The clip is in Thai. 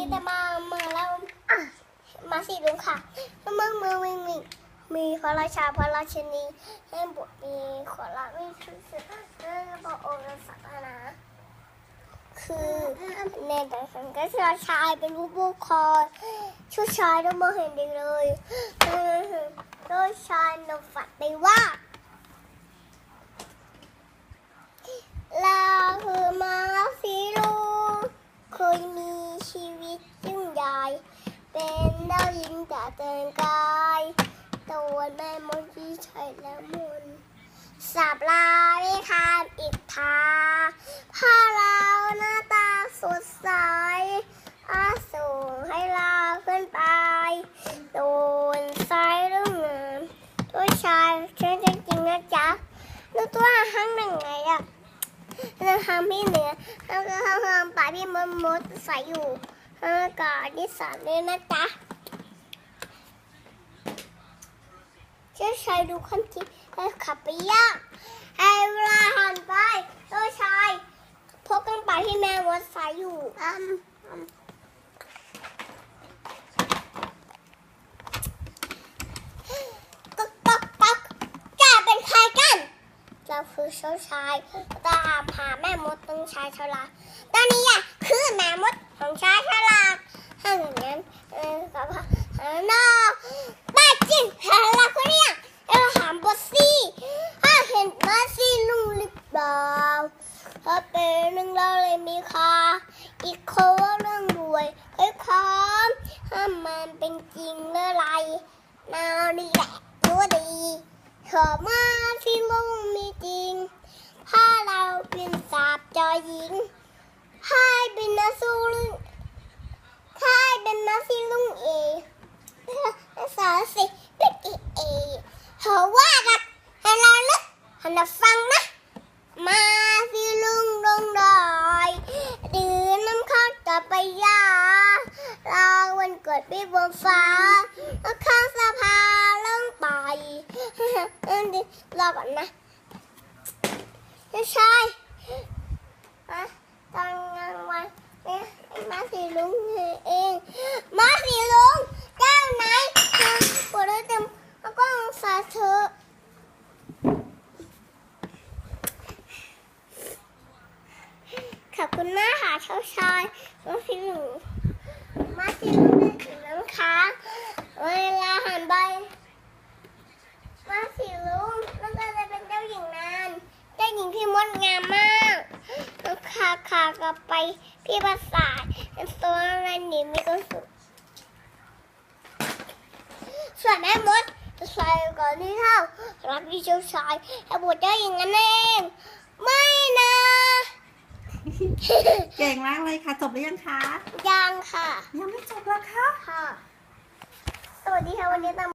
นี้จะมาเมืองแล้วอะมาสีลุงค่ะเมืองเมืองมีมีมีพระราชาพระราชินีให้บุตรมีขอรับมีชื่อเสียงและพระองค์ศักนะคือในแต่สังกัดชายเป็นผู้ปกครองชูชายต้องมาเห็นดีเลยโดยชายนฝันไปว่าคือมาสีลูกเคยมีชีวิตยิ่ งใหญ่เป็นดาวยิงแต่เตือนกายตัวแม่มดที่ใช่แล้วมุนสับลาไม่คามอีกทาพ่อเราหน้าตาสดใสอาสูงให้เราขึ้นไปโดนไซเรื่งเงินตัวชายเชื่อจริงๆนะจ๊ะแล้วตัวห้างหนึ่งไงอะเราทำพี่เหนือเราก็ทำทำปลาพี่มดมดใส่อยู่ แล้วก็ที่สามด้วยนะจ๊ะเจ้าชายดูคนที่แล้ขับไปยากให้เวลาหันไปเจ้าชายพบกันปาที่แม่มดใส่อยู่อืมอืมต๊อกต๊อกต๊อกแกเป็นใครกันเราคือเจ้าชายตามหาแม่มดต้องชายฉลาดตอนนี้อะ คือแม่มดของชายฉลาดถ้าอย่างนั้นเออกับเออนอกบ้าจริงหาละคนเนี้ยเออหามบอสซี่ถ้าเห็นบอสซี่ลุงหรือเปล่าถ้าเป็นเรื่งเราเลยมีคาอีกคนว่าเรื่องรวยค่อยค้อมถ้ามันเป็นจริงเมื่อไรนานี่แหละตัวดีขอมาที่ลุงมีจริง ถ้าเราเป็นสาบจอหญิงให้เป็นนาซูลุงให้เป็นนาซีลุงเอสาสิเป็นเอเอเธอว่ารักให้เราลึ กให้เราฟังนะ มาสิลุงลงดอยดื่มน้ำข้าวกับไปยาลาวันเกิดพี่บนฟ้าข้างสะพานลงไปเออดิรอก่อนนะไม่ใช่อะตอนกลางวันเนี่ยมาสีลุงเอง มาสีลุงเจ้าไหนปวดเต็มแล้วก็สาเธอ ขอบ คุณแมากค่ะเช้าชายมาสิหนูมาสิหนูเป็นสีน้ำค้างเวลาหันไปมาสิลุงแล้วก็จะเป็นเจ้าหญิงนานเจ้าหญิงที่งดงามมากแล้วขาขากลับไปพี่ประสาทเป็นตัวอะไรหนีมีความสุขส่วนแม่มดจะใส่ก่อนที่เท่ารักพี่เจ้าชายให้บวชเจ้าหญิงนั่นเองไม่นะ เก่งมากเลยค่ะ จบหรือยังคะ ยังค่ะ ยังไม่จบเหรอคะค่ะ สวัสดีค่ะวันนี้ตาม